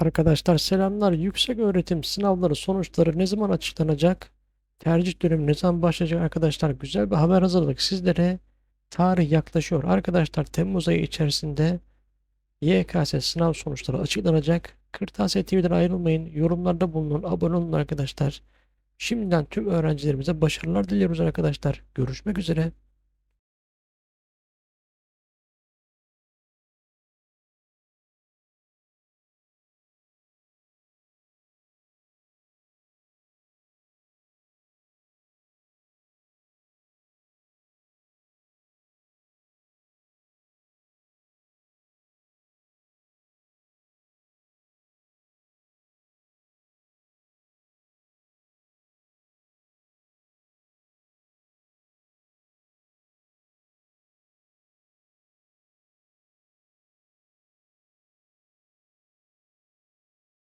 Arkadaşlar selamlar. Yüksek öğretim sınavları sonuçları ne zaman açıklanacak? Tercih dönemi ne zaman başlayacak arkadaşlar? Güzel bir haber hazırladık sizlere. Tarih yaklaşıyor. Arkadaşlar Temmuz ayı içerisinde YKS sınav sonuçları açıklanacak. Kırtasiye TV'den ayrılmayın. Yorumlarda bulunun. Abone olun arkadaşlar. Şimdiden tüm öğrencilerimize başarılar diliyoruz arkadaşlar. Görüşmek üzere.